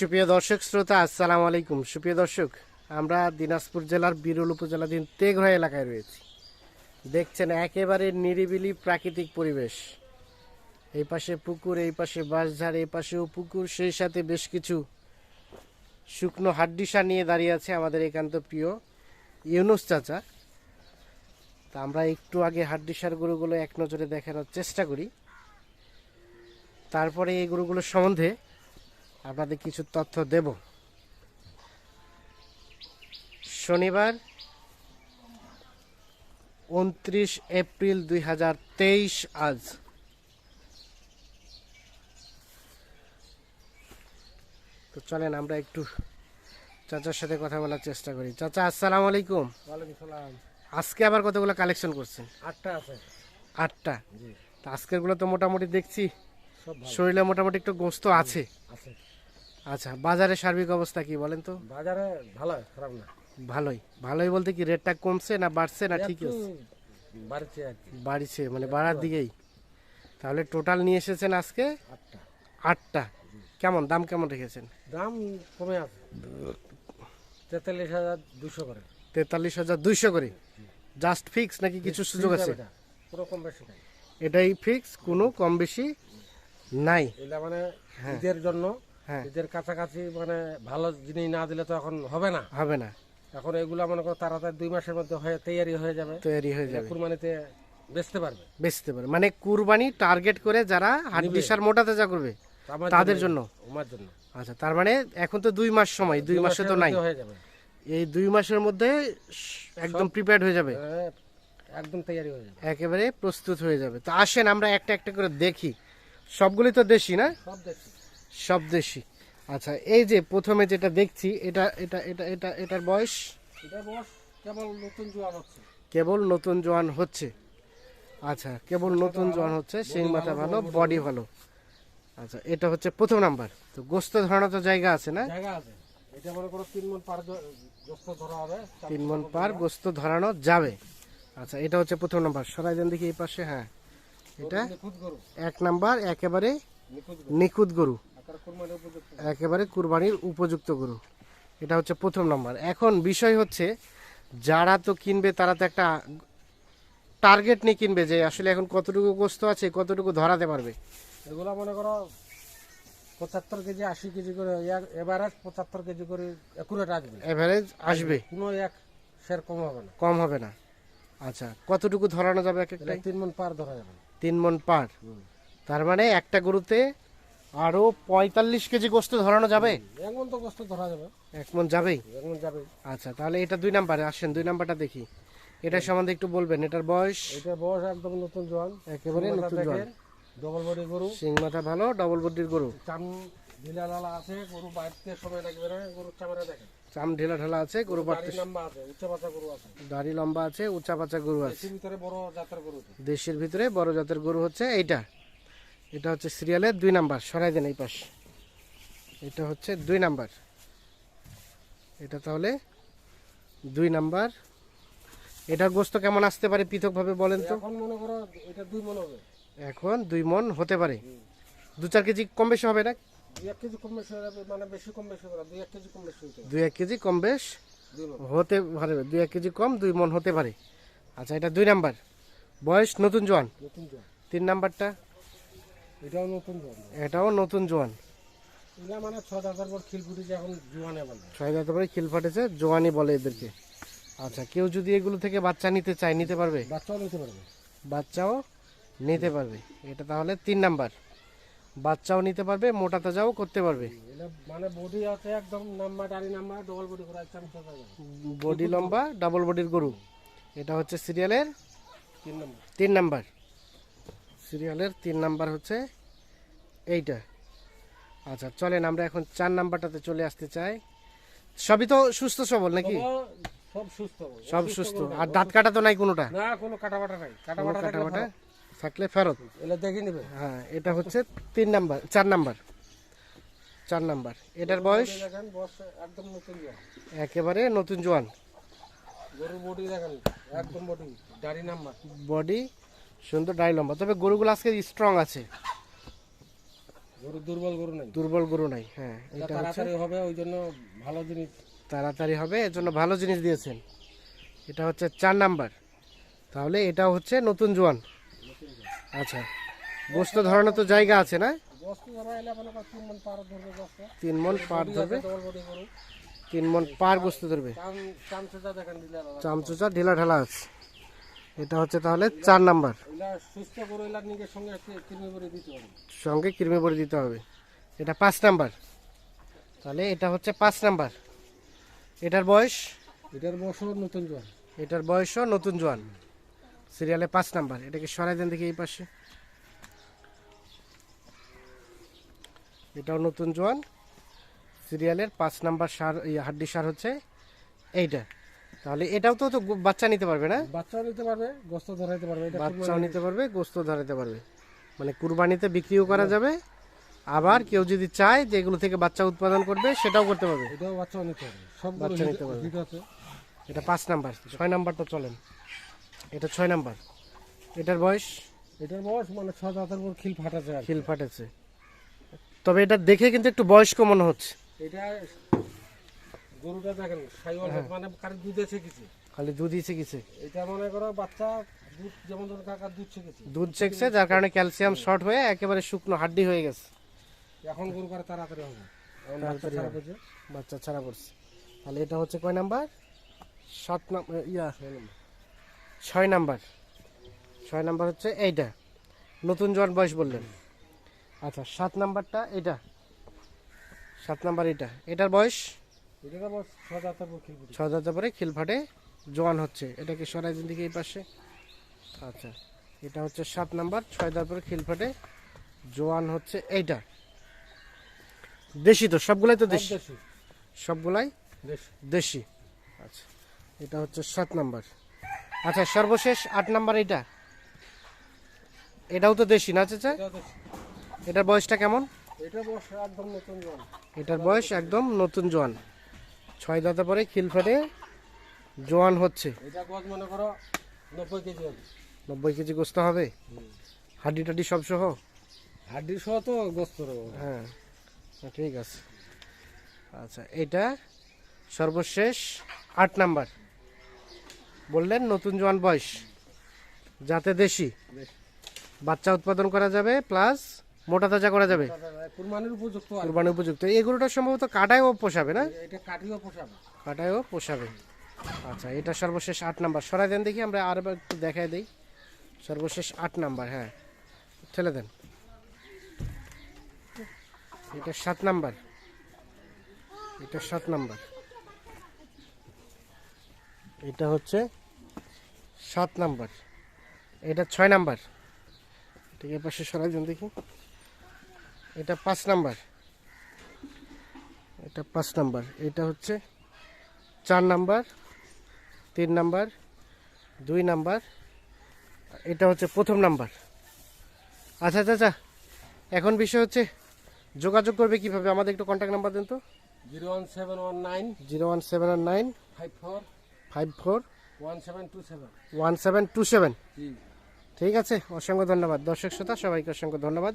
সুপ্রিয় দর্শক, শ্রোতা, আসসালামু আলাইকুম। সুপ্রিয় দর্শক, আমরা দিনাজপুর জেলার বিরল উপজেলাধীন তেঘরা এলাকায় রয়েছি। দেখছেন একেবারে নিরিবিলি প্রাকৃতিক পরিবেশ। এই পাশে পুকুর, এই পাশে বাঁশঝাড়, এই পাশেও পুকুর, সেই সাথে বেশ কিছু শুকনো হাড্ডিসা নিয়ে দাঁড়িয়ে আছে আমাদের একান্ত প্রিয় ইউনুস চাচা। তা আমরা একটু আগে হাড্ডিসার গরুগুলো এক নজরে দেখানোর চেষ্টা করি। তারপরে এই গরুগুলোর সম্বন্ধে আপনাদের কিছু তথ্য দেব। শনিবার উনত্রিশ এপ্রিল দুই হাজার তেইশ আজ। তো চলেন আমরা একটু চাচার সাথে কথা বলার চেষ্টা করি। চাচা আসসালামু আলাইকুম। আজকে আবার কতগুলো কালেকশন করছেন? আটটা আছে। আটটা? জি। তো আজকেরগুলো তো মোটামুটি দেখছি শরীরে মোটামুটি একটু গোস্ত আছে। আছে। আচ্ছা বাজারে সার্বিক অবস্থা কি বলেন তো? বাজারে ভালো খারাপ না। ভালোই। ভালোই বলতে কি রেটটা কমছে না বাড়ছে না ঠিক আছে? বাড়ছে বাড়ছে মানে বাড়ার দিকেই। তাহলে টোটাল নিয়ে এসেছেন আজকে? আটটা। আটটা। কেমন দাম কেমন রেখেছেন? দাম কমে আছে। তেতাল্লিশ হাজার দুশো করে। তেতাল্লিশ হাজার দুইশো করে? জাস্ট ফিক্স নাকি কিছু সুযোগ আছে? কম বেশি নাই। এটাই ফিক্স কোনো কম বেশি নাই। এটা মানে ঈদের জন্য হ্যাঁ। ঈদের কাছাকাছি মানে ভালো জিনিস না দিলে তো এখন হবে না। হবে না। এখন এগুলো মনে করো তাড়াতাড়ি দুই মাসের মধ্যে হয়ে তৈরি হয়ে যাবে। তৈরি হয়ে যাবে। কুরবানিতে বেচতে পারবে। বেচতে পারবে। মানে কুরবানি টার্গেট করে যারা হাড্ডিসার মোটা তাজা করবে তাদের জন্য। আমার জন্য। আচ্ছা তার মানে এখন তো দুই মাস সময় দুই মাসে তো নাই। হয়ে যাবে। এই দুই মাসের মধ্যে একদম প্রিপেয়ার্ড হয়ে যাবে। হ্যাঁ, একদম তৈরি হয়ে যাবে। একেবারে প্রস্তুত হয়ে যাবে। তো আসেন আমরা একটা একটা করে দেখি। সবগুলি তো দেশি না? সব দেখছি সব দেশি আচ্ছা এই যে প্রথমে যেটা দেখছি এটা এটা এটা এটা এটার বয়স? এটা কেবল নতুন জোয়ান হচ্ছে। কেবল নতুন জোয়ান হচ্ছে। আচ্ছা কেবল নতুন জোয়ান হচ্ছে সেই মাথা ভালো বডি ভালো। আচ্ছা এটা হচ্ছে প্রথম নাম্বার। তো গোস্ত ধরানোর তো জায়গা আছে না? জায়গা আছে। এটা মনে করো তিন মন পার গোস্ত ধরা হবে তিন মন পার গোস্ত ধরানো যাবে। আচ্ছা এটা হচ্ছে প্রথম নাম্বার। সরাই দেন দেখি এই পাশে হ্যাঁ। এটা এক নাম্বার একেবারে নিখুঁত গরু। একেবারে কুরবানির উপযুক্ত গরু। এটা হচ্ছে প্রথম নাম্বার। এখন বিষয় হচ্ছে যারা তো কিনবে তারা তো একটা টার্গেট নিয়ে কিনবে যে আসলে এখন কতটুকু গোস্ত আছে কতটুকু ধরাতে পারবে। এগুলো মনে করো পঁচাত্তর কেজি আশি কেজি করে এভারেজ পঁচাত্তর কেজি করে একুরেট আসবে এভারেজ আসবে। কোনো এক সের কম হবে না। কম হবে না। আচ্ছা কতটুকু ধরানো যাবে এক একটা? তিন মন পার ধরা যাবে তিন মন পার। তার মানে একটা গরুতে আরও পঁয়তাল্লিশ কেজি গোস্ত ধরানো যাবে? এক মন তো গোস্ত ধরা যাবে। এক মন যাবেই? এক মন যাবে আচ্ছা তাহলে এটা দুই নাম্বারে আসেন দুই নাম্বারটা দেখি। এটা সম্বন্ধে একটু বলবেন এটার বয়স? এটা বয়স একদম নতুন জোয়ান। একেবারে নতুন জোয়ান। ডবল বডি গরু। সিং মাথা ভালো ডবল বডির গরু। চাম ঢিলা লালা আছে গরু বাড়িতে সময় লাগবে না গরুর চামড়া দেখেন। চাম ঢেলা ঢালা আছে গরু বাড়তে নাম্বার আছে উচ্চ বাচ্চা গরু আছে। দাড়ি লম্বা আছে উঁচা পাচা গরু আছে। দেশের ভিতরে বড় জাতের গরু দেশের ভিতরে বড় জাতের গরু হচ্ছে এইটা। এটা হচ্ছে সিরিয়ালের দুই নাম্বার সরাই দেন এই পাশ। এটা হচ্ছে দুই নাম্বার। এটা তাহলে দুই নাম্বার। এটার গোস্ত কেমন আসতে পারে পৃথকভাবে বলেন তো? এখন মনে করো এটা দুই মন হবে। এখন দুই মন হতে পারে। দু চার কেজি কম বেশি হবে না? দুই এক কেজি কম বেশি হতে পারে দুই এক কেজি কম দুই মন হতে পারে। আচ্ছা এটা দুই নাম্বার। বয়স নতুন জোয়ান। তিন নাম্বারটা। এটাও নতুন জোয়ান। এটাও নতুন জোয়ান। এটা মানে ছ হাজার পর খিলফুটি যে এখন জোয়ানে বলে। ছয় দাঁত করে খিল ফাটেছে জোয়ানি বলে এদেরকে। আচ্ছা কেউ যদি এগুলো থেকে বাচ্চা নিতে চায় নিতে পারবে? বাচ্চাও নিতে পারবে। বাচ্চাও নিতে পারবে। এটা তাহলে তিন নাম্বার। বাচ্চাও নিতে পারবে মোটা তাজাও করতে পারবে। মানে বডি আছে একদম নাম্বার গাড়ি নাম্বার ডবল বডি করা আছে বডি লম্বা ডাবল বডির গরু। এটা হচ্ছে সিরিয়ালের তিন নম্বর। তিন নাম্বার। সিরিয়ালের তিন নাম্বার হচ্ছে এইটা। আচ্ছা চলেন আমরা এখন চার নাম্বারটাতে চলে আসতে চাই। সবই তো সুস্থ সবল নাকি? সব সুস্থ সব সুস্থ। আর দাঁত কাটা তো নাই কোনোটা? না কোনো কাটাবাটা নাই। কোনো কাটাবাটা কাটা থাকলে বাটা থাকলে ফেরত। দেখে নিবে হ্যাঁ এটা হচ্ছে তিন নাম্বার চার নাম্বার। চার নাম্বার। এটার বয়স? একদম নতুন একেবারে নতুন জোয়ান। গরুর বডি দেখেন একদম বডি। গাড়ি নাম্বার। বডি সুন্দর ডাই লম্বা। তবে গরুগুলো আজকে স্ট্রং আছে। গরু দুর্বল গরু নাই। দুর্বল গরু নাই হ্যাঁ এটা এটা তাড়াতাড়ি হবে ওই জন্য ভালো জিনিস। তাড়াতাড়ি হবে এর জন্য ভালো জিনিস দিয়েছেন। এটা হচ্ছে চার নাম্বার। তাহলে এটাও হচ্ছে নতুন জোয়ান। আচ্ছা গোস্ত ধরানোর তো জায়গা আছে না? বস্তু তিন মন পার ধরবে বস্তু তিন মন পার গোস্ত ধরবে? চামচুচা ঢিলা ঢালা আছে। এটা হচ্ছে তাহলে চার নাম্বার। সঙ্গে কৃমি পরে দিতে হবে। এটা পাঁচ নাম্বার। তাহলে এটা হচ্ছে পাঁচ নাম্বার। এটার বয়স? এটার বছর নতুন জোয়ান। এটার বয়সও নতুন জোয়ান। সিরিয়ালে পাঁচ নাম্বার। এটাকে সরাই দেন দেখি এই পাশে। এটাও নতুন জোয়ান। সিরিয়ালের পাঁচ নাম্বার সার এই হাড্ডি সার হচ্ছে এইটা। তাহলে এটাও তো বাচ্চা নিতে পারবে না? বাচ্চাও নিতে পারবে গোস্ত ধরাইতে পারবে এটা বাচ্চাও নিতে পারবে গোস্ত ধরাতে পারবে। মানে কুরবানিতে বিক্রিও করা যাবে আবার কেউ যদি চায় যে এগুলো থেকে বাচ্চা উৎপাদন করবে সেটাও করতে পারবে। এটাও বাচ্চাও নিতে পারবে। সব বাচ্চা নিতে পারবে। এটা পাঁচ নাম্বার ছয় নাম্বারটা চলেন। এটা ছয় নাম্বার। এটার বয়স? এটার বয়স মানে ছ দাঁতের উপর খিল ফাটাছে খিল ফাটেছে। তবে এটা দেখে কিন্তু একটু বয়স্ক মনে হচ্ছে। এটা গরুটা দেখেন সাইওয়াল হ্যাঁ। মানে কার দুধে শিখেছে খালি দুধ শিখেছে এটা মনে করো বাচ্চা দুধ যেমন ধরুন কাকার দুধ শিখেছে দুধ শেখছে যার কারণে ক্যালসিয়াম শর্ট হয়ে একেবারে শুকনো হাড্ডি হয়ে গেছে। এখন গরু করে তাড়াতাড়ি হবে। বাচ্চা ছাড়া পড়ছে তাহলে এটা হচ্ছে কয় নাম্বার? সাত নাম্বার ইয়া। ছয় নাম্বার। ছয় নাম্বার। হচ্ছে এইটা। নতুন জোয়ান বয়স বললেন। আচ্ছা সাত নাম্বারটা এটা সাত নাম্বার এটা এটার বয়স? এটার বয়স ছ দাঁতের উপর খিল ফুটেছে ছ দাঁতের পরে খিল ফাটে জোয়ান হচ্ছে। এটাকে সরাই দিন দিকে এই পাশে? আচ্ছা এটা হচ্ছে সাত নাম্বার ছয় দাঁত পরে খিল ফাটে জোয়ান হচ্ছে এইটা। দেশি তো সবগুলাই তো দেশি? সবগুলাই দেশি। দেশি। আচ্ছা এটা হচ্ছে সাত নাম্বার। আচ্ছা সর্বশেষ আট নাম্বার এটা এটাও তো দেশি না চাচা? এটার বয়সটা কেমন? এটা বয়স একদম নতুন জোয়ান। এটার বয়স একদম নতুন জোয়ান। ছয় দাঁতে পরে খিল ফাটে জোয়ান হচ্ছে। এটা গজ মনে করো নব্বই কেজি হবে। নব্বই কেজি গোস্ত হবে? হাড্ডি টাড্ডি সব সহ? হাড্ডি সহ তো গোস্ত হ্যাঁ হ্যাঁ, ঠিক আছে। আচ্ছা এটা সর্বশেষ আট নাম্বার। বললেন নতুন জোয়ান বয়স যাতে দেশি। বাচ্চা উৎপাদন করা যাবে প্লাস মোটা তাজা করা যাবে? কুরবানির উপযুক্ত আর কুরবানি উপযুক্ত। এই গরুটা সম্ভবত কাটায়ও পোষাবে না? এটা কাটিও পোষাবে। কাটায়ও পোষাবে। আচ্ছা এটা সর্বশেষ আট নাম্বার। সরাই দেন দেখি আমরা আর একটু দেখাই দিই। সর্বশেষ আট নাম্বার হ্যাঁ। ঠেলে দেন। এটা সাত নাম্বার। এটা সাত নাম্বার। এটা হচ্ছে সাত নাম্বার। এটা ছয় নাম্বার। ঠিক আছে পাশে সরাই দেন দেখি। এটা পাঁচ নাম্বার। এটা পাঁচ নাম্বার। এটা হচ্ছে চার নাম্বার তিন নাম্বার দুই নাম্বার। এটা হচ্ছে প্রথম নাম্বার। আচ্ছা চাচা এখন বিষয় হচ্ছে যোগাযোগ করবে কীভাবে? আমাদের একটু কন্ট্যাক্ট নাম্বার দেন তো। Zero one seven one nine zero one seven nine five four five four one seven two seven. One seven two seven. ঠিক আছে অসংখ্য ধন্যবাদ। দর্শক শ্রোতা সবাইকে অসংখ্য ধন্যবাদ।